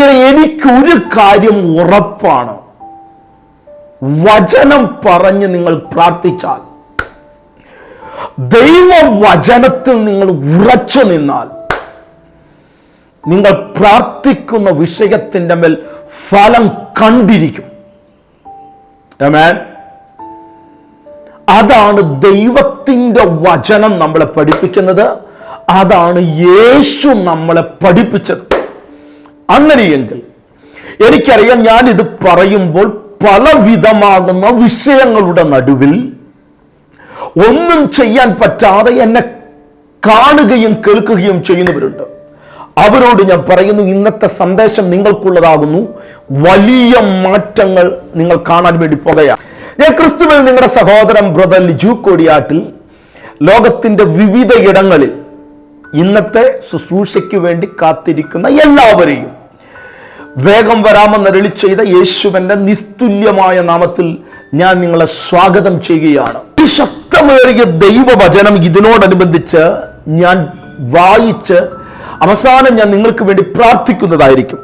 പ്രിയ എനിക്കൊരു കാര്യം ഉറപ്പാണ്. വചനം പറഞ്ഞ് നിങ്ങൾ പ്രാർത്ഥിച്ചാൽ ദൈവവചനത്തിൽ നിങ്ങൾ ഉറച്ചു നിന്നാൽ നിങ്ങൾ പ്രാർത്ഥിക്കുന്ന വിഷയത്തിന്റെ മേൽ ഫലം കണ്ടിരിക്കും. Amen. അതാണ് ദൈവത്തിന്റെ വചനം നമ്മളെ പഠിപ്പിക്കുന്നത്. അതാണ് യേശു നമ്മളെ പഠിപ്പിച്ചത്. അങ്ങനെയെങ്കിൽ എനിക്കറിയാം ഞാൻ ഇത് പറയുമ്പോൾ പലവിധമാകുന്ന വിഷയങ്ങളുടെ നടുവിൽ ഒന്നും ചെയ്യാൻ പറ്റാതെ എന്നെ കാണുകയും കേൾക്കുകയും ചെയ്യുന്നവരുണ്ട്. അവരോട് ഞാൻ പറയുന്നു ഇന്നത്തെ സന്ദേശം നിങ്ങൾക്കുള്ളതാകുന്നു. വലിയ മാറ്റങ്ങൾ നിങ്ങൾ കാണാൻ വേണ്ടി പോകുകയാണ്. ഞാൻ ക്രിസ്തുവിൽ നിങ്ങളുടെ സഹോദരൻ ബ്രദർ ലിജു കോടിയാട്ടിൽ ലോകത്തിന്റെ വിവിധ ഇടങ്ങളിൽ ഇന്നത്തെ ശുശ്രൂഷയ്ക്ക് വേണ്ടി കാത്തിരിക്കുന്ന എല്ലാവരെയും വേഗം വരാമെന്ന് അരളി ചെയ്ത യേശുവിന്റെ നിസ്തുല്യമായ നാമത്തിൽ ഞാൻ നിങ്ങളെ സ്വാഗതം ചെയ്യുകയാണ്. ശക്തമേറിയ ദൈവവചനം ഇതിനോടനുബന്ധിച്ച് ഞാൻ വായിച്ച് അവസാനം ഞാൻ നിങ്ങൾക്ക് വേണ്ടി പ്രാർത്ഥിക്കുന്നതായിരിക്കും.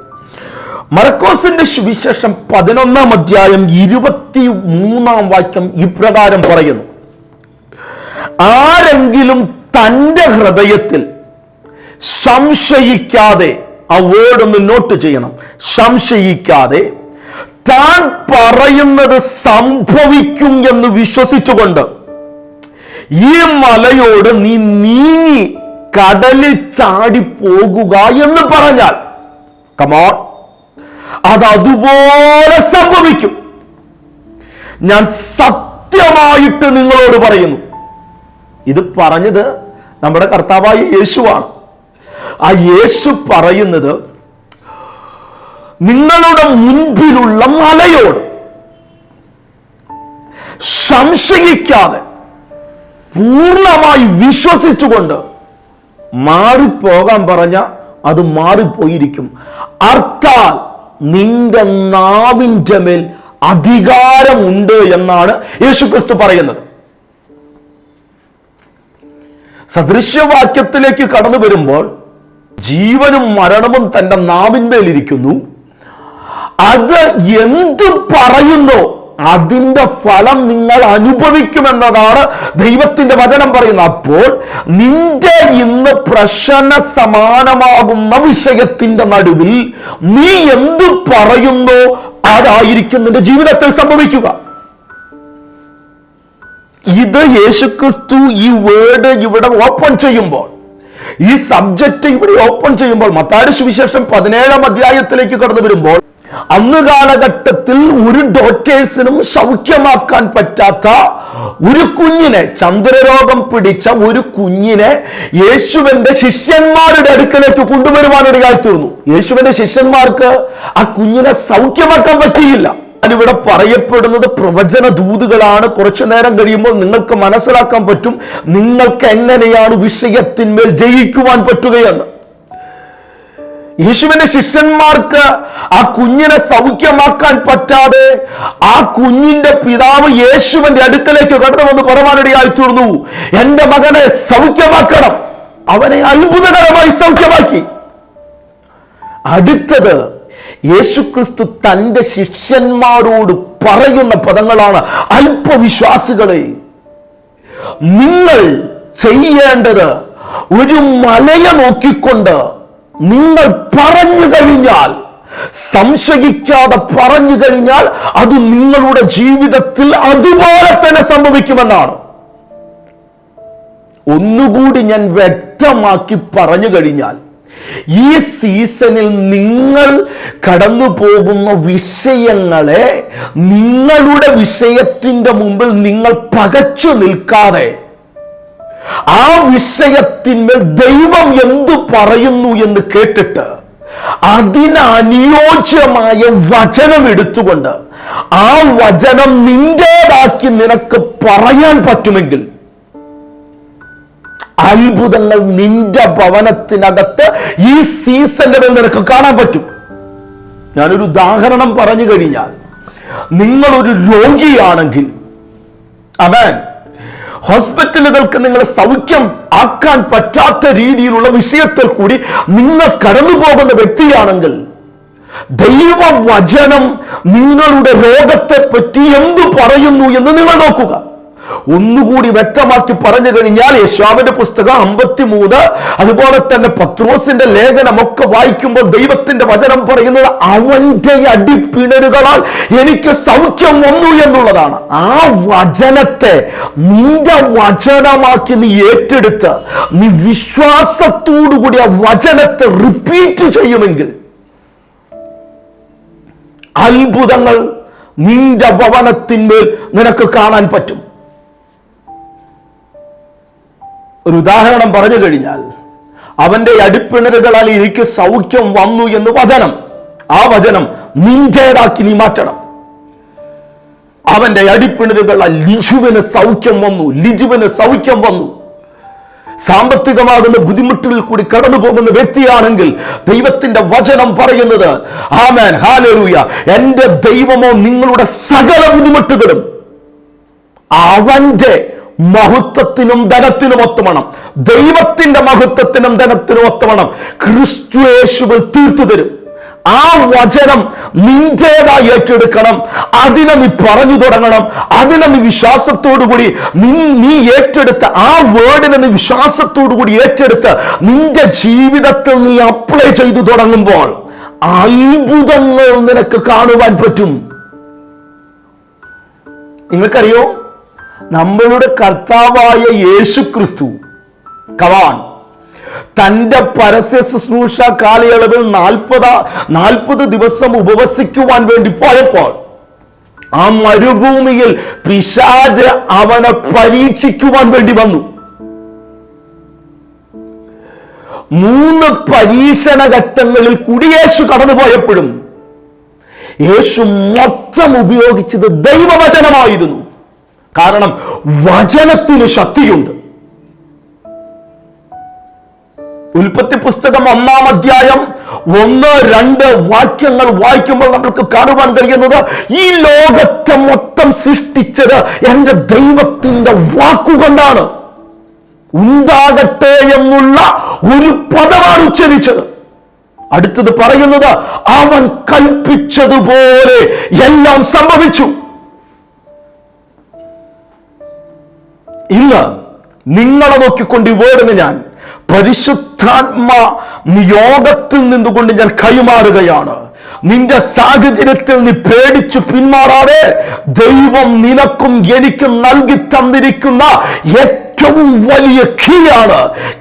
മറക്കോസിന്റെ സുവിശേഷം പതിനൊന്നാം അധ്യായം ഇരുപത്തി മൂന്നാം വാക്യം ഇപ്രകാരം പറയുന്നു. ആരെങ്കിലും തന്റെ ഹൃദയത്തിൽ സംശയിക്കാതെ ആ വേർഡ് ഒന്ന് നോട്ട് ചെയ്യണം. സംശയിക്കാതെ താൻ പറയുന്നത് സംഭവിക്കും എന്ന് വിശ്വസിച്ചുകൊണ്ട് ഈ മലയോട് നീ നീങ്ങി കടലിൽ ചാടി പോകുക എന്ന് പറഞ്ഞാൽ കമോൺ അത് അതുപോലെ സംഭവിക്കും. ഞാൻ സത്യമായിട്ട് നിങ്ങളോട് പറയുന്നു. ഇത് പറഞ്ഞത് നമ്മുടെ കർത്താവായ യേശുവാണ്. ആ യേശു പറയുന്നത് നിങ്ങളുടെ മുൻപിലുള്ള മലയോട് സംശയിക്കാതെ പൂർണമായി വിശ്വസിച്ചുകൊണ്ട് മാറിപ്പോകാൻ പറഞ്ഞ അത് മാറിപ്പോയിരിക്കും. അർത്ഥാൽ നിന്റെ നാവിന്റെ മേൽ അധികാരമുണ്ട് എന്നാണ് യേശുക്രിസ്തു പറയുന്നത്. സദൃശ്യവാക്യത്തിലേക്ക് കടന്നു വരുമ്പോൾ ജീവനും മരണവും തന്റെ നാവിന്മേലിരിക്കുന്നു. അത് എന്ത് പറയുന്നു അതിന്റെ ഫലം നിങ്ങൾ അനുഭവിക്കുമെന്നതാണ് ദൈവത്തിന്റെ വചനം പറയുന്നത്. അപ്പോൾ നിന്റെ ഇന്ന് പ്രശ്ന സമാനമാകുന്ന വിഷയത്തിന്റെ നടുവിൽ നീ എന്ത് പറയുന്നു അതായിരിക്കും നിന്റെ ജീവിതത്തിൽ സംഭവിക്കുക. ഇത് യേശുക്രിസ്തു ഈ വേർഡ് ഇവിടെ ഓപ്പൺ ചെയ്യുമ്പോൾ ഈ സബ്ജക്റ്റ് ഇവിടെ ഓപ്പൺ ചെയ്യുമ്പോൾ മത്താടി സുവിശേഷം പതിനേഴാം അധ്യായത്തിലേക്ക് കടന്നു വരുമ്പോൾ അന്ന് കാലഘട്ടത്തിൽ ഒരു ഡോക്ടേഴ്സിനും സൗഖ്യമാക്കാൻ പറ്റാത്ത ഒരു കുഞ്ഞിനെ ചന്ദ്രരോഗം പിടിച്ച ഒരു കുഞ്ഞിനെ യേശുവിന്റെ ശിഷ്യന്മാരുടെ അടുക്കലേക്ക് കൊണ്ടുവരുവാനിടയായി തീർന്നു. യേശുവിന്റെ ശിഷ്യന്മാർക്ക് ആ കുഞ്ഞിനെ സൗഖ്യമാക്കാൻ പറ്റിയില്ല. ഞാനിവിടെ പറയപ്പെടുന്നത് പ്രവചന ദൂതുകളാണ്. കുറച്ചു നേരം കഴിയുമ്പോൾ നിങ്ങൾക്ക് മനസ്സിലാക്കാൻ പറ്റും നിങ്ങൾക്ക് എങ്ങനെയാണ് വിഷയത്തിന്മേൽ ജയിക്കുവാൻ പറ്റുകയെന്ന്. യേശുവിന്റെ ശിഷ്യന്മാർക്ക് ആ കുഞ്ഞിനെ സൗഖ്യമാക്കാൻ പറ്റാതെ ആ കുഞ്ഞിന്റെ പിതാവ് യേശുവിന്റെ അടുക്കലേക്ക് കടന്നുവന്ന് പറവാനിടയായി തീർന്നു. എന്റെ മകനെ സൗഖ്യമാക്കണം. അവനെ അത്ഭുതകരമായി സൗഖ്യമാക്കി. അടുത്തത് യേശുക്രിസ്തു തന്റെ ശിഷ്യന്മാരോട് പറയുന്ന പദങ്ങളാണ് അല്പവിശ്വാസികളെ. നിങ്ങൾ ചെയ്യേണ്ടത് ഒരു മലയെ നോക്കിക്കൊണ്ട് നിങ്ങൾ പറഞ്ഞു കഴിഞ്ഞാൽ സംശയിക്കാതെ പറഞ്ഞു കഴിഞ്ഞാൽ അത് നിങ്ങളുടെ ജീവിതത്തിൽ അതുപോലെ തന്നെ സംഭവിക്കുമെന്നാണ്. ഒന്നുകൂടി ഞാൻ വ്യക്തമാക്കി പറഞ്ഞു കഴിഞ്ഞാൽ ഈ സീസണിൽ നിങ്ങൾ കടന്നു പോകുന്ന വിഷയങ്ങളെ നിങ്ങളുടെ വിഷയത്തിന്റെ മുമ്പിൽ നിങ്ങൾ പകച്ചു നിൽക്കാതെ ആ വിഷയത്തിന്മേൽ ദൈവം എന്തു പറയുന്നു എന്ന് കേട്ടിട്ട് അതിനനുയോജ്യമായ വചനം എടുത്തുകൊണ്ട് ആ വചനം നിന്റേതാക്കി നിനക്ക് പറയാൻ പറ്റുമെങ്കിൽ അത്ഭുതങ്ങൾ നിന്റെ ഭവനത്തിനകത്ത് ഈ സീസണിൽ നിനക്ക് കാണാൻ പറ്റും. ഞാനൊരു ഉദാഹരണം പറഞ്ഞു കഴിഞ്ഞാൽ നിങ്ങളൊരു രോഗിയാണെങ്കിൽ അവൻ ഹോസ്പിറ്റലുകൾക്ക് നിങ്ങൾ സൗഖ്യം ആക്കാൻ പറ്റാത്ത രീതിയിലുള്ള വിഷയത്തിൽ കൂടി നിങ്ങൾ കടന്നു പോകുന്ന വ്യക്തിയാണെങ്കിൽ ദൈവവചനം നിങ്ങളുടെ രോഗത്തെ പറ്റി എന്തു പറയുന്നു എന്ന് നിങ്ങൾ നോക്കുക. ഒന്നുകൂടി വ്യക്തമാക്കി പറഞ്ഞു കഴിഞ്ഞാൽ യശാവിന്റെ പുസ്തകം അമ്പത്തിമൂന്ന് അതുപോലെ തന്നെ പത്രോസിന്റെ ലേഖനമൊക്കെ വായിക്കുമ്പോൾ ദൈവത്തിന്റെ വചനം പറയുന്നത് അവന്റെ അടിപ്പിണരുകളാൽ എനിക്ക് സൗഖ്യം വന്നു എന്നുള്ളതാണ്. ആ വചനത്തെ നിന്റെ വചനമാക്കി നീ ഏറ്റെടുത്ത് നീ വിശ്വാസത്തോടുകൂടി ആ വചനത്തെ റിപ്പീറ്റ് ചെയ്യുമെങ്കിൽ അത്ഭുതങ്ങൾ നിന്റെ ഭവനത്തിന്മേൽ നിനക്ക് കാണാൻ പറ്റും. ഒരു ഉദാഹരണം പറഞ്ഞു കഴിഞ്ഞാൽ അവന്റെ അടിപ്പിണരുകളാൽ എനിക്ക് സൗഖ്യം വന്നു എന്ന് വചനം. ആ വചനം നിന്റേതാക്കി നീ മാറ്റണം. അവന്റെ അടിപ്പിണരുകളാൽ ലിജുവിന് സൗഖ്യം വന്നു ലിജുവിന് സൗഖ്യം വന്നു. സാമ്പത്തികമാകുന്ന ബുദ്ധിമുട്ടുകളിൽ കൂടി കടന്നു പോകുന്ന വ്യക്തിയാണെങ്കിൽ ദൈവത്തിന്റെ വചനം പറയുന്നത് ആമേൻ ഹാലൂയ എന്റെ ദൈവമോ നിങ്ങളുടെ സകല ബുദ്ധിമുട്ടുകളും അവന്റെ മഹത്വത്തിനും ധനത്തിനും ഒത്തമണം. ദൈവത്തിന്റെ മഹത്വത്തിനും ധനത്തിനും ഒത്തമണം. ക്രിസ്തു യേശുവിൽ തീർത്തു തരും. ആ വചനം നിന്റേതായി ഏറ്റെടുക്കണം. അതിനെ നീ പറഞ്ഞു തുടങ്ങണം. അതിനെ നീ വിശ്വാസത്തോടുകൂടി നീ നീ ഏറ്റെടുത്ത് ആ വേർഡിനെ നീ വിശ്വാസത്തോടുകൂടി ഏറ്റെടുത്ത് നിന്റെ ജീവിതത്തിൽ നീ അപ്ലൈ ചെയ്തു തുടങ്ങുമ്പോൾ അത്ഭുതങ്ങൾ നിനക്ക് കാണുവാൻ പറ്റും. നിങ്ങൾക്കറിയോ? നമ്മളുടെ കർത്താവായ യേശു ക്രിസ്തു. കവാൻ തന്റെ പരസ്യ ശുശ്രൂഷ കാലയളവിൽ നാൽപ്പത് നാൽപ്പത് ദിവസം ഉപവസിക്കുവാൻ വേണ്ടി പോയപ്പോൾ ആ മരുഭൂമിയിൽ പിശാജ് അവനെ പരീക്ഷിക്കുവാൻ വേണ്ടി വന്നു. മൂന്ന് പരീക്ഷണ ഘട്ടങ്ങളിൽ കൂടി യേശു കടന്നുപോയപ്പോഴും യേശു മൊത്തം ഉപയോഗിച്ചത് ദൈവവചനമായിരുന്നു. കാരണം വചനത്തിന് ശക്തിയുണ്ട്. ഉൽപ്പത്തി പുസ്തകം ഒന്നാം അധ്യായം ഒന്ന് രണ്ട് വാക്യങ്ങൾ വായിക്കുമ്പോൾ നമ്മൾക്ക് കാണുവാൻ കഴിയുന്നത് ഈ ലോകത്തെ മൊത്തം സൃഷ്ടിച്ചത് എന്റെ ദൈവത്തിന്റെ വാക്കുകൊണ്ടാണ്. ഉണ്ടാകട്ടെ എന്നുള്ള ഒരു പദമാണ് ഉച്ചരിച്ചത്. അടുത്തത് പറയുന്നത് അവൻ കൽപ്പിച്ചതുപോലെ എല്ലാം സംഭവിച്ചു. ഇന്ന് നിങ്ങളെ നോക്കിക്കൊണ്ട് ഈ വേർഡിന് ഞാൻ പരിശുദ്ധാത്മ നിയോഗത്തിൽ നിന്നുകൊണ്ട് ഞാൻ കൈമാറുകയാണ്. നിന്റെ സാഹചര്യത്തിൽ നീ പേടിച്ചു പിന്മാറാതെ ദൈവം നിനക്കും എനിക്കും നൽകി തന്നിരിക്കുന്ന ഏറ്റവും വലിയ കീയാണ്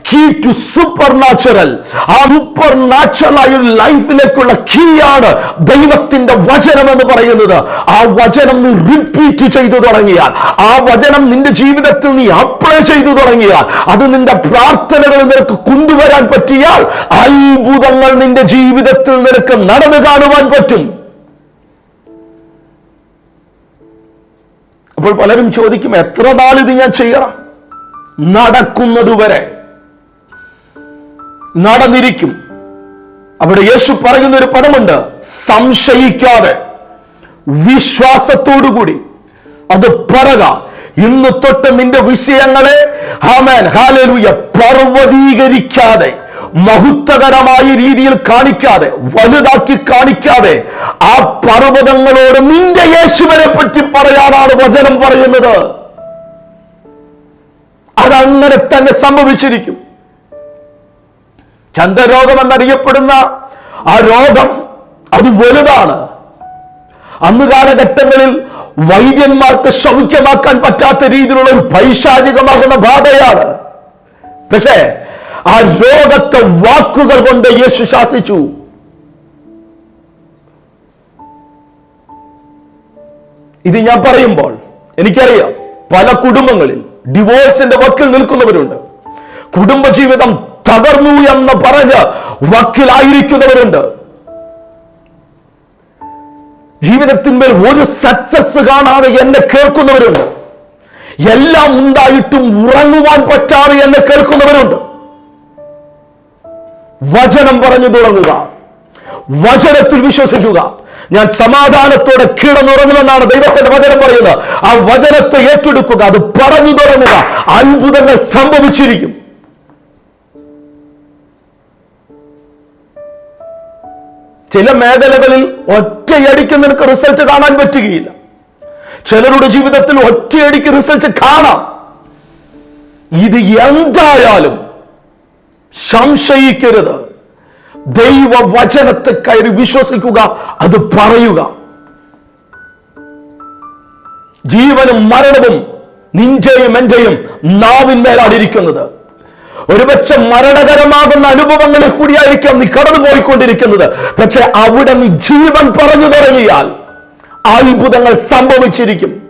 കീ ടു സൂപ്പർ നാച്ചുറൽ ആ സൂപ്പർ നാച്ചുറൽ ആയ ഒരു ലൈഫിലേക്കുള്ള കീയാണ് ദൈവത്തിന്റെ വചനം എന്ന് പറയുന്നത്. ആ വചനം നീ റിപ്പീറ്റ് ചെയ്തു തുടങ്ങിയാൽ ആ വചനം നിന്റെ ജീവിതത്തിൽ നീ അപ്ലൈ ചെയ്തു തുടങ്ങിയാൽ അത് നിന്റെ പ്രാർത്ഥനകൾ നിനക്ക് കൊണ്ടുവരാൻ പറ്റിയാൽ അത്ഭുതങ്ങൾ നിന്റെ ജീവിതത്തിൽ നിനക്ക് നടന്നു കാണുവാൻ പറ്റും. അപ്പോൾ പലരും ചോദിക്കും എത്ര നാൾ ഇത് ഞാൻ ചെയ്യണം? നടക്കുന്നതുവരെ നടന്നിരിക്കും. അവിടെ യേശു പറയുന്ന ഒരു പദമുണ്ട് സംശയിക്കാതെ വിശ്വാസത്തോടുകൂടി. അത് പറക ഇന്ന് തൊട്ട് നിന്റെ വിഷയങ്ങളെ ഹാമേൻ ഹാലലൂയ പർവതീകരിക്കാതെ മഹത്വകരമായ രീതിയിൽ കാണിക്കാതെ വലുതാക്കി കാണിക്കാതെ ആ പർവതങ്ങളോട് നിന്റെ യേശുവിനെ പറ്റി പറയാനാണ് വചനം പറയുന്നത്. അതങ്ങനെ തന്നെ സംഭവിച്ചിരിക്കും. ചന്ദ്രരോഗം എന്നറിയപ്പെടുന്ന ആ രോഗം അത് വലുതാണ്. അന്ന് കാലഘട്ടങ്ങളിൽ വൈദ്യന്മാർക്ക് സൗഖ്യമാക്കാൻ പറ്റാത്ത രീതിയിലുള്ള ഒരു പൈശാചികമാകുന്ന ബാധയാണ്. പക്ഷേ ആ രോഗത്തെ വാക്കുകൾ കൊണ്ട് യേശു ശാസിച്ചു. ഇത് ഞാൻ പറയുമ്പോൾ എനിക്കറിയാം പല കുടുംബങ്ങളിൽ ഡിവോഴ്സിന്റെ വക്കിൽ നിൽക്കുന്നവരുണ്ട്. കുടുംബജീവിതം തകർന്നു എന്ന് പറഞ്ഞ് വക്കിലായിരിക്കുന്നവരുണ്ട്. ജീവിതത്തിന്മേൽ ഒരു സക്സസ് കാണാതെ എന്നെ കേൾക്കുന്നവരുണ്ട്. എല്ലാം ഉണ്ടായിട്ടും ഉറങ്ങുവാൻ പറ്റാതെ എന്നെ കേൾക്കുന്നവരുണ്ട്. വചനം പറഞ്ഞു തുടങ്ങുക. വചനത്തിൽ വിശ്വസിക്കുക. ഞാൻ സമാധാനത്തോടെ കീടന്നുറങ്ങുമെന്നാണ് ദൈവത്തിന്റെ വചനം പറയുന്നത്. ആ വചനത്തെ ഏറ്റെടുക്കുക അത് പറഞ്ഞു തുടങ്ങുക അത്ഭുതങ്ങൾ സംഭവിച്ചിരിക്കും. ചില മേഖലകളിൽ ഒറ്റയടിക്ക് നിനക്ക് റിസൾട്ട് കാണാൻ പറ്റുകയില്ല. ചിലരുടെ ജീവിതത്തിൽ ഒറ്റയടിക്ക് റിസൾട്ട് കാണാം. ഇത് എന്തായാലും സംശയിക്കരുത്. ദൈവ വചനത്തെ കയറി വിശ്വസിക്കുക അത് പറയുക. ജീവനും മരണവും നിന്റെയും എന്റെയും നാവിന്മേലാണ് ഇരിക്കുന്നത് ഒരുപക്ഷെ മരണകരമാകുന്ന അനുഭവങ്ങളിൽ കൂടിയായിരിക്കാം നീ കടന്നു പോയിക്കൊണ്ടിരിക്കുന്നത് പക്ഷെ അവിടെ നീ ജീവൻ പറഞ്ഞു തുടങ്ങിയാൽ അത്ഭുതങ്ങൾ സംഭവിച്ചിരിക്കും.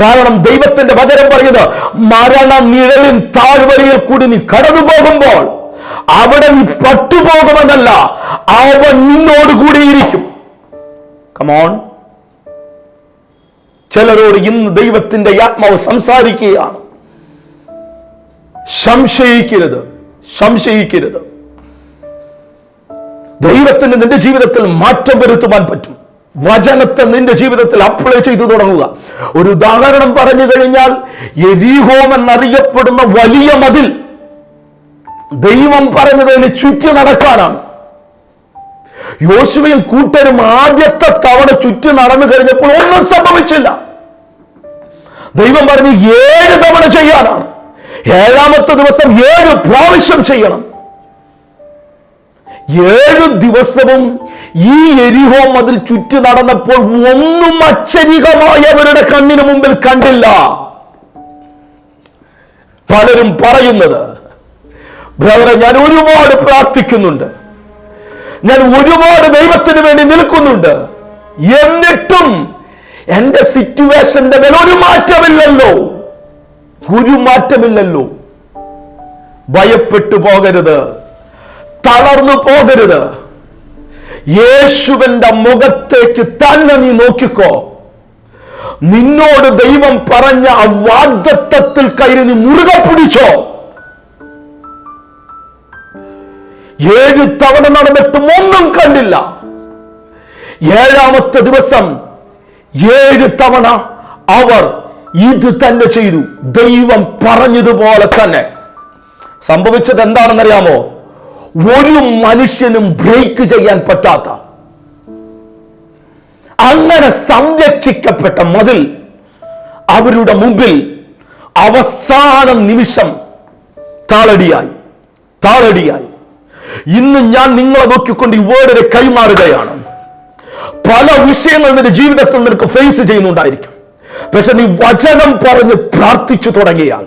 കാരണം ദൈവത്തിന്റെ വചനം പറയുന്നത് മരണ നിഴലിൻ താഴ്വരയിൽ കൂടി നീ കടന്നു പോകുമ്പോൾ അവിടെ നീ പട്ടുപോകുമെന്നല്ല അവൻ നിന്നോട് കൂടിയിരിക്കും. കമോൺ ചിലരോട് ഇന്ന് ദൈവത്തിന്റെ ആത്മാവ് സംസാരിക്കുകയാണ്. സംശയിക്കരുത് സംശയിക്കരുത്. ദൈവത്തിന് നിന്റെ ജീവിതത്തിൽ മാറ്റം വരുത്തുവാൻ പറ്റും. വചനത്തെ നിന്റെ ജീവിതത്തിൽ അപ്ലൈ ചെയ്തു തുടങ്ങുക. ഒരു ഉദാഹരണം പറഞ്ഞു കഴിഞ്ഞാൽ എരീഹോം എന്നറിയപ്പെടുന്ന വലിയ മതിൽ. ദൈവം പറഞ്ഞതിന് ചുറ്റി നടക്കാനാണ്. യോശുവയും കൂട്ടരും ആദ്യത്തെ തവണ ചുറ്റി നടന്നു കഴിഞ്ഞപ്പോൾ ഒന്നും സംഭവിച്ചില്ല. ദൈവം പറഞ്ഞു ഏഴ് തവണ ചെയ്യാനാണ്. ഏഴാമത്തെ ദിവസം ഏഴ് പ്രാവശ്യം ചെയ്യണം. ഏഴ് ദിവസവും ഈ എരിഹോ അതിൽ ചുറ്റി നടന്നപ്പോൾ ഒന്നും അച്ചരികമായി അവരുടെ കണ്ണിന് മുമ്പിൽ കണ്ടില്ല. പലരും പറയുന്നത് ബ്രദറെ ഞാൻ ഒരുപാട് പ്രാർത്ഥിക്കുന്നുണ്ട്. ഞാൻ ഒരുപാട് ദൈവത്തിന് വേണ്ടി നിൽക്കുന്നുണ്ട്. എന്നിട്ടും എന്റെ സിറ്റുവേഷന്റെ മേൽ ഒരു മാറ്റമില്ലല്ലോ. ഒരു മാറ്റമില്ലല്ലോ. ഭയപ്പെട്ടു പോകരുത്. തളർന്നു പോകരുത്. യേശുവിന്റെ മുഖത്തേക്ക് തന്നെ നീ നോക്കിക്കോ. നിന്നോട് ദൈവം പറഞ്ഞ ആ വാഗ്ദത്തത്തിൽ കയറി നീ മുറുകെ പിടിച്ചോ. ഏഴ് തവണ നടന്നിട്ടും ഒന്നും കണ്ടില്ല. ഏഴാമത്തെ ദിവസം ഏഴ് തവണ അവർ ഇത് തന്നെ ചെയ്തു. ദൈവം പറഞ്ഞതുപോലെ തന്നെ. സംഭവിച്ചത് എന്താണെന്നറിയാമോ? ഒരു മനുഷ്യനും ബ്രേക്ക് ചെയ്യാൻ പറ്റാത്ത അങ്ങനെ സംരക്ഷിക്കപ്പെട്ട മതിൽ അവരുടെ മുമ്പിൽ അവസാന നിമിഷം താളടിയായി. താളടിയായി. ഇന്ന് ഞാൻ നിങ്ങളെ നോക്കിക്കൊണ്ട് ഈ വേർഡിനെ കൈമാറുകയാണ്. പല വിഷയങ്ങൾ നിന്റെ ജീവിതത്തിൽ നിനക്ക് ഫേസ് ചെയ്യുന്നുണ്ടായിരിക്കും. പക്ഷെ നീ വചനം പറഞ്ഞ് പ്രാർത്ഥിച്ചു തുടങ്ങിയാൽ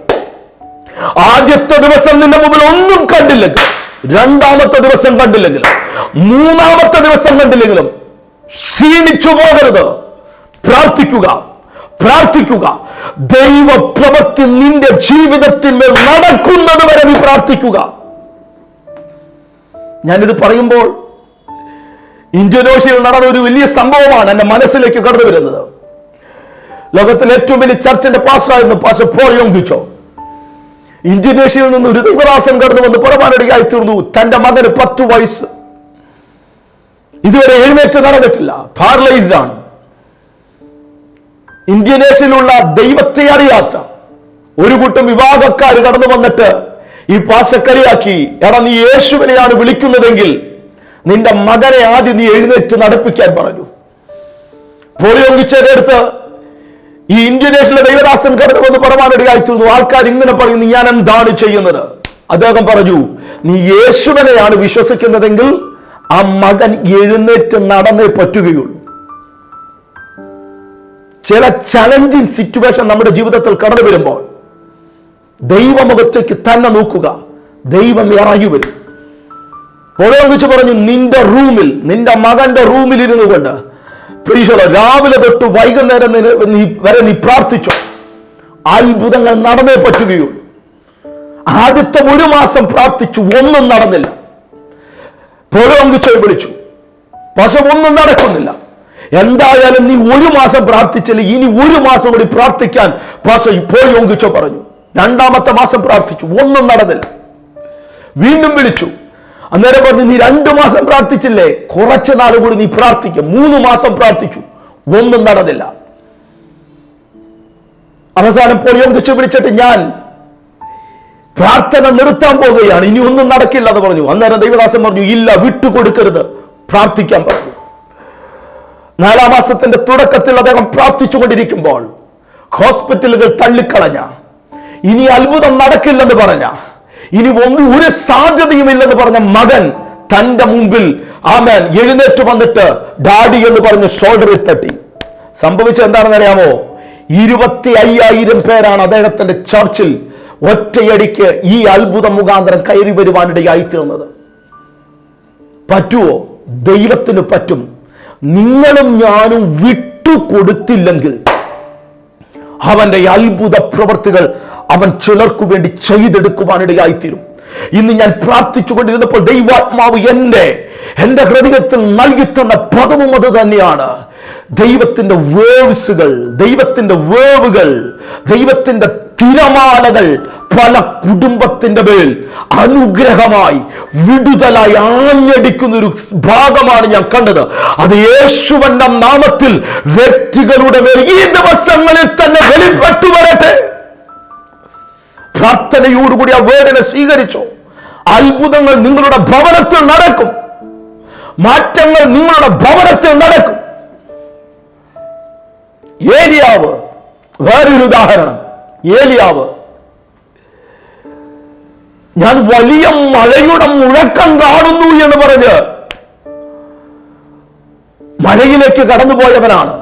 ആദ്യത്തെ ദിവസം നിന്റെ മുമ്പിൽ ഒന്നും കണ്ടില്ലെങ്കിൽ രണ്ടാമത്തെ ദിവസം കണ്ടില്ലെങ്കിലും മൂന്നാമത്തെ ദിവസം കണ്ടില്ലെങ്കിലും ക്ഷീണിച്ചു പോകരുത്. പ്രാർത്ഥിക്കുക പ്രാർത്ഥിക്കുക. ദൈവ പ്രവൃത്തി നിന്റെ ജീവിതത്തിന്മേൽ നടക്കുന്നത് വരെ നീ പ്രാർത്ഥിക്കുക. ഞാനിത് പറയുമ്പോൾ ഇന്തോനേഷ്യയിൽ നടന്ന ഒരു വലിയ സംഭവമാണ് എന്റെ മനസ്സിലേക്ക് കടന്നു വരുന്നത്. ലോകത്തിലെ ഏറ്റവും വലിയ ചർച്ചിന്റെ പാസ്റ്റായിരുന്നു പാസ്റ്റർ പോൾ ഇന്തോനേഷ്യയിൽ നിന്ന് ഒരു ദൈവദാസം കടന്നു വന്ന് പുറമാനടിയായി തീർന്നു. തന്റെ മകന് പത്ത് വയസ്സ്. ഇതുവരെ എഴുന്നേറ്റ് നടന്നിട്ടില്ല. പാരലൈസ്ഡ് ആണ്. ഇന്ത്യനേഷ്യയിലുള്ള ദൈവത്തെ അറിയാത്ത ഒരു കൂട്ടം വിവാഹക്കാർ കടന്നു വന്നിട്ട് ഈ പാസക്കളിയാക്കി. എടാ നീ യേശുവിനെയാണ് വിളിക്കുന്നതെങ്കിൽ നിന്റെ മകനെ ആദ്യം നീ എഴുന്നേറ്റ് നടപ്പിക്കാൻ പറഞ്ഞു. പോളിയോങ്കിച്ചതിന്റെ അടുത്ത് ഈ നേഷനിലെ ദൈവദാസൻ കടന്നു വന്ന് പറവാനിടയായി തീർന്നു. ആൾക്കാർ ഇങ്ങനെ പറയുന്നു ഞാൻ എന്താണ് ചെയ്യുന്നത്? അദ്ദേഹം പറഞ്ഞു നീ യേശുവിനെയാണ് വിശ്വസിക്കുന്നതെങ്കിൽ ആ മകൻ എഴുന്നേറ്റ് നടന്നേ പറ്റുകയുള്ളൂ. ചില ചലഞ്ചിങ് സിറ്റുവേഷൻ നമ്മുടെ ജീവിതത്തിൽ കടന്നു വരുമ്പോൾ ദൈവമുഖത്തേക്ക് തന്നെ നോക്കുക. ദൈവം ഇറങ്ങി വരും വെച്ച് പറഞ്ഞു നിന്റെ റൂമിൽ നിന്റെ മകന്റെ റൂമിൽ ഇരുന്നു കൊണ്ട് രാവിലെ തൊട്ട് വൈകുന്നേരം നീ വരെ നീ പ്രാർത്ഥിച്ചോ. അത്ഭുതങ്ങൾ നടന്നേ പറ്റുകയുള്ളൂ. ആദ്യത്തെ ഒരു മാസം പ്രാർത്ഥിച്ചു ഒന്നും നടന്നില്ല. പോലോങ്കിച്ചോ വിളിച്ചു പക്ഷെ ഒന്നും നടക്കുന്നില്ല. എന്തായാലും നീ ഒരു മാസം പ്രാർത്ഥിച്ചില്ല ഇനി ഒരു മാസം കൂടി പ്രാർത്ഥിക്കാൻ. പാസ പോയോങ്കിച്ചോ പറഞ്ഞു രണ്ടാമത്തെ മാസം പ്രാർത്ഥിച്ചു. ഒന്നും നടന്നില്ല. വീണ്ടും വിളിച്ചു. അന്നേരം പറഞ്ഞു നീ രണ്ടു മാസം പ്രാർത്ഥിച്ചില്ലേ? കുറച്ച് നാൾ കൂടി നീ പ്രാർത്ഥിക്കും. മൂന്ന് മാസം പ്രാർത്ഥിച്ചു. ഒന്നും നടന്നില്ല. അവസാനം പോയോങ്കിച്ചു വിളിച്ചിട്ട് ഞാൻ പ്രാർത്ഥന നിർത്താൻ പോവുകയാണ്. ഇനി ഒന്നും നടക്കില്ല എന്ന് പറഞ്ഞു. അന്നേരം ദൈവദാസൻ പറഞ്ഞു ഇല്ല വിട്ടുകൊടുക്കരുത്. പ്രാർത്ഥിക്കാൻ പറഞ്ഞു. നാലാം മാസത്തിന്റെ തുടക്കത്തിൽ അദ്ദേഹം പ്രാർത്ഥിച്ചുകൊണ്ടിരിക്കുമ്പോൾ ഹോസ്പിറ്റലുകൾ തള്ളിക്കളഞ്ഞ ഇനി അത്ഭുതം നടക്കില്ലെന്ന് പറഞ്ഞ ഇനി ഒന്നും ഒരു സാധ്യതയുമില്ലെന്ന് പറഞ്ഞ മകൻ തന്റെ മുമ്പിൽ ആമേൻ എഴുന്നേറ്റ് വന്നിട്ട് ഡാഡി എന്ന് പറഞ്ഞ് ഷോൾഡറിൽ തട്ടി. സംഭവിച്ചത് എന്താണെന്ന് അറിയാമോ? ഇരുപത്തി അയ്യായിരം പേരാണ് അദ്ദേഹത്തിന്റെ ചർച്ചിൽ ഒറ്റയടിക്ക് ഈ അത്ഭുത മുഖാന്തരം കയറി വരുവാനിടയായി തീർന്നത്. പറ്റുമോ ദൈവത്തിന് പറ്റും. നിങ്ങളും ഞാനും വിട്ടുകൊടുത്തില്ലെങ്കിൽ അവന്റെ അത്ഭുത പ്രവർത്തികൾ അവൻ ചിലർക്കു വേണ്ടി ചെയ്തെടുക്കുവാനിടയായിത്തീരും. ഇന്ന് ഞാൻ പ്രാർത്ഥിച്ചു കൊണ്ടിരുന്നപ്പോൾ ദൈവാത്മാവ് എന്റെ എന്റെ ഹൃദയത്തിൽ നൽകിത്തന്ന പദവും അത് തന്നെയാണ്. ദൈവത്തിന്റെ വേവ്സുകൾ ദൈവത്തിന്റെ വേവുകൾ ദൈവത്തിന്റെ തിരമാലകൾ പല കുടുംബത്തിന്റെ മേൽ അനുഗ്രഹമായി വിടുതലായി ആഞ്ഞടിക്കുന്ന ഒരു ഭാഗമാണ് ഞാൻ കണ്ടത്. അത് യേശുവന്റെ നാമത്തിൽ വ്യക്തികളുടെ മേൽ ഈ ദിവസങ്ങളിൽ തന്നെ വെളിപ്പെട്ടു വരട്ടെ. പ്രാർത്ഥനയോടുകൂടി ആ വേദന സ്വീകരിച്ചു. അത്ഭുതങ്ങൾ നിങ്ങളുടെ ഭവനത്തിൽ നടക്കും. മാറ്റങ്ങൾ നിങ്ങളുടെ ഭവനത്തിൽ നടക്കും. ഏലിയാവ് വേറൊരു ഉദാഹരണം. ഏലിയാവ്. ഞാൻ വലിയ മഴയുടെ മുഴക്കം കാണുന്നു എന്ന് പറഞ്ഞ് മഴയിലേക്ക് കടന്നുപോയവനാണ്.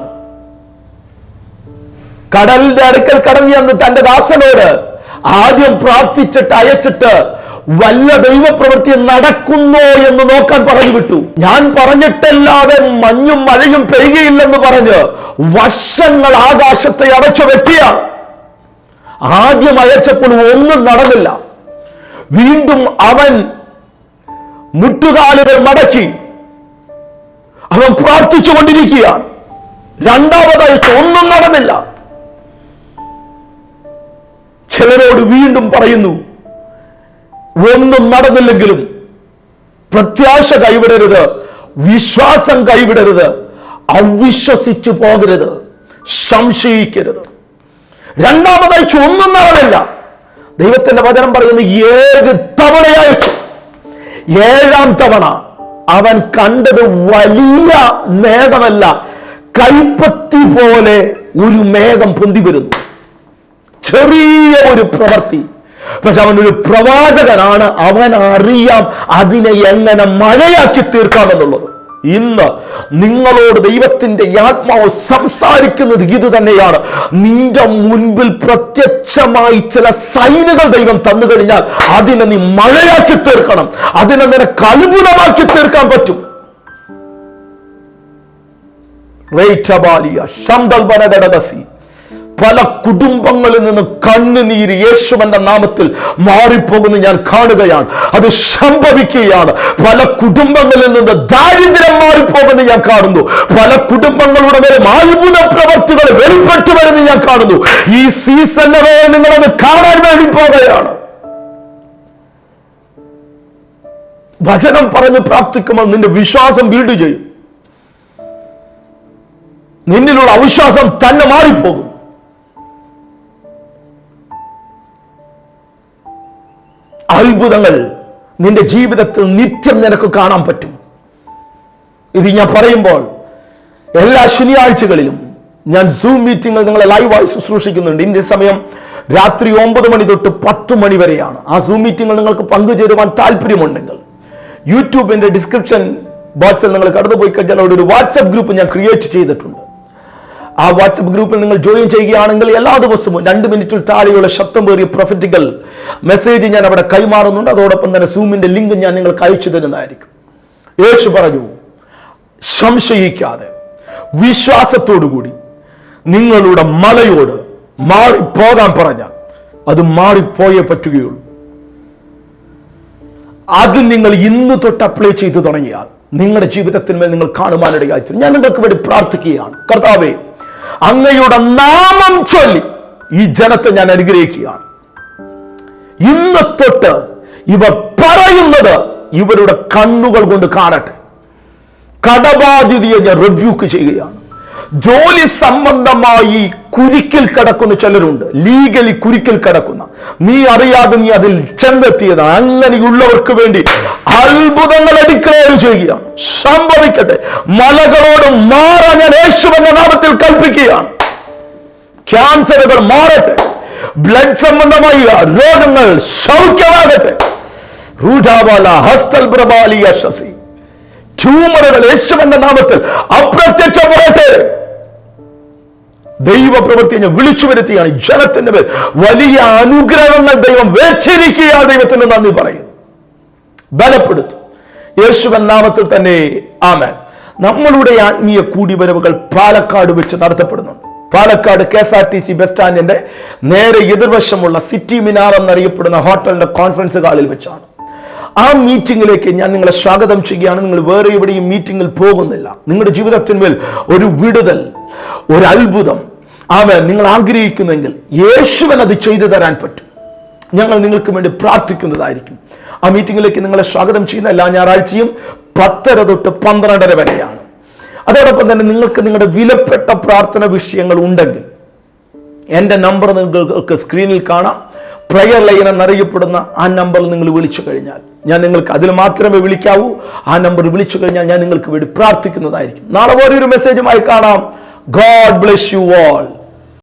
കടലിന്റെ അടുക്കൽ കടന്നു എന്ന് തന്റെ ദാസനോട് ആദ്യം പ്രാർത്ഥിച്ചിട്ട് അയച്ചിട്ട് വല്ല ദൈവപ്രവൃത്തി നടക്കുന്നോ എന്ന് നോക്കാൻ പറഞ്ഞു വിട്ടു. ഞാൻ പറഞ്ഞിട്ടല്ലാതെ മഞ്ഞും മഴയും പെയ്യുകയില്ലെന്ന് പറഞ്ഞ് വർഷങ്ങൾ ആകാശത്തെ അടച്ചു വെട്ടിയ. ആദ്യം അയച്ചപ്പോൾ ഒന്നും നടന്നില്ല. വീണ്ടും അവൻ മുട്ടുകാലുകൾ മടക്കി. അവൻ പ്രാർത്ഥിച്ചു കൊണ്ടിരിക്കുകയാണ് രണ്ടാമതായിട്ട് ഒന്നും നടന്നില്ല. ചിലരോട് വീണ്ടും പറയുന്നു ഒന്നും നടന്നില്ലെങ്കിലും പ്രത്യാശ കൈവിടരുത് വിശ്വാസം കൈവിടരുത് അവിശ്വസിച്ചു പോകരുത് സംശയിക്കരുത്. രണ്ടാമതായി ഒന്നും നടന്നില്ല. ദൈവത്തിന്റെ വചനം പറയുന്നത് ഏഴ് തവണയായിട്ടു ഏഴാം തവണ അവൻ കണ്ടത് വലിയ മേഘമല്ല കൈപ്പത്തി പോലെ ഒരു മേഘം പൊന്തി വരുന്നു. ചെറിയ ഒരു പ്രവൃത്തി. പക്ഷെ അവനൊരു പ്രവാചകനാണ്. അവൻ അറിയാം അതിനെ എങ്ങനെ മഴയാക്കി തീർക്കാമെന്നുള്ളത്. ഇന്ന് നിങ്ങളോട് ദൈവത്തിന്റെ ആത്മാവ് സംസാരിക്കുന്നത് ഇത് തന്നെയാണ്. നിന്റെ മുൻപിൽ പ്രത്യക്ഷമായി ചില സൈനുകൾ ദൈവം തന്നു കഴിഞ്ഞാൽ അതിനെ നീ മഴയാക്കി തീർക്കണം. അതിനെ നിനക്ക് അത്ഭുതമാക്കി തീർക്കാൻ പറ്റും. റേറ്റബാലിയ ശന്തൽബനദടദസി പല കുടുംബങ്ങളിൽ നിന്ന് കണ്ണുനീര് യേശുവന്റെ നാമത്തിൽ മാറിപ്പോകുന്നു ഞാൻ കാണുകയാണ്. അത് സംഭവിക്കുകയാണ്. പല കുടുംബങ്ങളിൽ നിന്ന് ദാരിദ്ര്യം മാറിപ്പോകുന്നു ഞാൻ കാണുന്നു. പല കുടുംബങ്ങളുടെ മേലും അത്ഭുത പ്രവർത്തികൾ വെളിപ്പെട്ടു വരുന്ന ഞാൻ കാണുന്നു. ഈ സീസണിനെ നിങ്ങളത് കാണാൻ വേണ്ടി പോവുകയാണ്. വചനം പറഞ്ഞ് പ്രാർത്ഥിക്കുമ്പോൾ നിന്റെ വിശ്വാസം ബിൽഡ് ചെയ്യും. നിന്നിലുള്ള അവിശ്വാസം തന്നെ മാറിപ്പോകും. അത്ഭുതങ്ങൾ നിന്റെ ജീവിതത്തിൽ നിത്യം നിനക്ക് കാണാൻ പറ്റും. ഇത് ഞാൻ പറയുമ്പോൾ എല്ലാ ശനിയാഴ്ചകളിലും ഞാൻ സൂം മീറ്റിംഗ് നിങ്ങളെ ലൈവായി ശുശ്രൂഷിക്കുന്നുണ്ട്. ഇന്ത്യ സമയം രാത്രി ഒമ്പത് മണി തൊട്ട് പത്ത് മണി വരെയാണ്. ആ സൂം മീറ്റിംഗ് നിങ്ങൾക്ക് പങ്കുചേരുവാൻ താല്പര്യമുണ്ടെങ്കിൽ യൂട്യൂബിന്റെ ഡിസ്ക്രിപ്ഷൻ ബോക്സിൽ നിങ്ങൾ കടന്നുപോയി കഴിഞ്ഞാൽ അവിടെ ഒരു വാട്സപ്പ് ഗ്രൂപ്പ് ഞാൻ ക്രിയേറ്റ് ചെയ്തിട്ടുണ്ട്. ആ വാട്സപ്പ് ഗ്രൂപ്പിൽ നിങ്ങൾ ജോയിൻ ചെയ്യുകയാണെങ്കിൽ എല്ലാ ദിവസവും രണ്ട് മിനിറ്റിൽ താഴെയുള്ള ശബ്ദം പേറിയ പ്രൊഫറ്റിക്കൽ മെസ്സേജ് ഞാൻ അവിടെ കൈമാറുന്നുണ്ട്. അതോടൊപ്പം തന്നെ സൂമിന്റെ ലിങ്ക് ഞാൻ നിങ്ങൾക്ക് അയച്ചു തരുന്നതായിരിക്കും. യേശു പറഞ്ഞു സംശയിക്കാതെ വിശ്വാസത്തോടുകൂടി നിങ്ങളുടെ മലയോട് മാറിപ്പോകാൻ പറഞ്ഞാൽ അത് മാറിപ്പോയേ പറ്റുകയുള്ളൂ. അത് നിങ്ങൾ ഇന്ന് തൊട്ട് അപ്ലൈ ചെയ്തു തുടങ്ങിയാൽ നിങ്ങളുടെ ജീവിതത്തിന്മേൽ നിങ്ങൾ കാണുവാനിടയായി ഞാൻ നിങ്ങൾക്ക് വേണ്ടി പ്രാർത്ഥിക്കുകയാണ്. കർത്താവേ അങ്ങയുടെ നാമം ചൊല്ലി ഈ ജനത്തെ ഞാൻ അനുഗ്രഹിക്കുകയാണ്. ഇന്ന് തൊട്ട് ഇവർ പറയുന്നത് ഇവരുടെ കണ്ണുകൾ കൊണ്ട് കാണട്ടെ. കടബാധ്യതയെ ഞാൻ റിവ്യൂക്ക് ചെയ്യുകയാണ്. ജോലി സംബന്ധമായി കുരുക്കിൽ കിടക്കുന്ന ചിലരുണ്ട്. ലീഗലി കുരുക്കിൽ കിടക്കുന്ന. നീ അറിയാതെ നീ അതിൽ ചെന്നെത്തിയതാണ് അങ്ങനെയുള്ളവർക്ക് വേണ്ടി അത്ഭുതങ്ങൾ ഡിക്ലെയർ ചെയ്യുക. സംഭവിക്കട്ടെ. മലകളോട് മാറാൻ ഞാൻ യേശുവിന്റെ നാമത്തിൽ കൽപ്പിക്കുകയാണ്. ക്യാൻസറുകൾ മാറട്ടെ. ബ്ലഡ് സംബന്ധമായ രോഗങ്ങൾ സൗഖ്യമാകട്ടെ. റൂഢാബാല ഹസ്തൽ പ്രബാലിയ ശസി. ട്യൂമറുകൾ യേശുവെന്ന നാമത്തിൽ അപ്രത്യക്ഷമാകട്ടെ ദൈവ പ്രവൃത്തി ഞാൻ വിളിച്ചു വരുത്തിയാണ്. ജനത്തിന്റെ പേര് വലിയ അനുഗ്രഹങ്ങൾ ദൈവം വെച്ചിരിക്കുക ദൈവത്തിന് നന്ദി പറയുന്നു. ബലപ്പെടുത്തും. യേശുവൻ നാമത്തിൽ തന്നെ ആമേൻ. നമ്മളുടെ ആത്മീയ കൂടിവരവുകൾ പാലക്കാട് വെച്ച് നടത്തപ്പെടുന്നുണ്ട് Palakkad K S R T C bus സ്റ്റാൻഡിന്റെ നേരെ എതിർവശമുള്ള സിറ്റി മിനാർ എന്നറിയപ്പെടുന്ന ഹോട്ടലിന്റെ കോൺഫറൻസ് ഹാളിൽ വെച്ചാണ്. ആ മീറ്റിംഗിലേക്ക് ഞാൻ നിങ്ങളെ സ്വാഗതം ചെയ്യുകയാണ്. നിങ്ങൾ വേറെ എവിടെയും മീറ്റിംഗിൽ പോകുന്നില്ല. നിങ്ങളുടെ ജീവിതത്തിന്മേൽ ഒരു വിടുതൽ ഒരു അത്ഭുതം അവൻ നിങ്ങൾ ആഗ്രഹിക്കുന്നെങ്കിൽ യേശുവൻ അത് ചെയ്തു തരാൻ പറ്റും. ഞങ്ങൾ നിങ്ങൾക്ക് വേണ്ടി പ്രാർത്ഥിക്കുന്നതായിരിക്കും. ആ മീറ്റിംഗിലേക്ക് നിങ്ങളെ സ്വാഗതം ചെയ്യുന്ന എല്ലാ ഞായറാഴ്ചയും പത്തര തൊട്ട് പന്ത്രണ്ടര വരെയാണ്. അതോടൊപ്പം തന്നെ നിങ്ങൾക്ക് നിങ്ങളുടെ വിലപ്പെട്ട പ്രാർത്ഥന വിഷയങ്ങൾ ഉണ്ടെങ്കിൽ എന്റെ നമ്പർ നിങ്ങൾക്ക് സ്ക്രീനിൽ കാണാം. പ്രയർ ലൈൻ എന്നറിയപ്പെടുന്ന ആ നമ്പർ നിങ്ങൾ വിളിച്ചു കഴിഞ്ഞാൽ ഞാൻ നിങ്ങൾക്ക് അതിൽ മാത്രമേ വിളിക്കാവൂ. ആ നമ്പർ വിളിച്ചു കഴിഞ്ഞാൽ ഞാൻ നിങ്ങൾക്ക് വേണ്ടി പ്രാർത്ഥിക്കുന്നതായിരിക്കും. നാളെ ഓരോരു മെസ്സേജുമായി കാണാം. God bless you all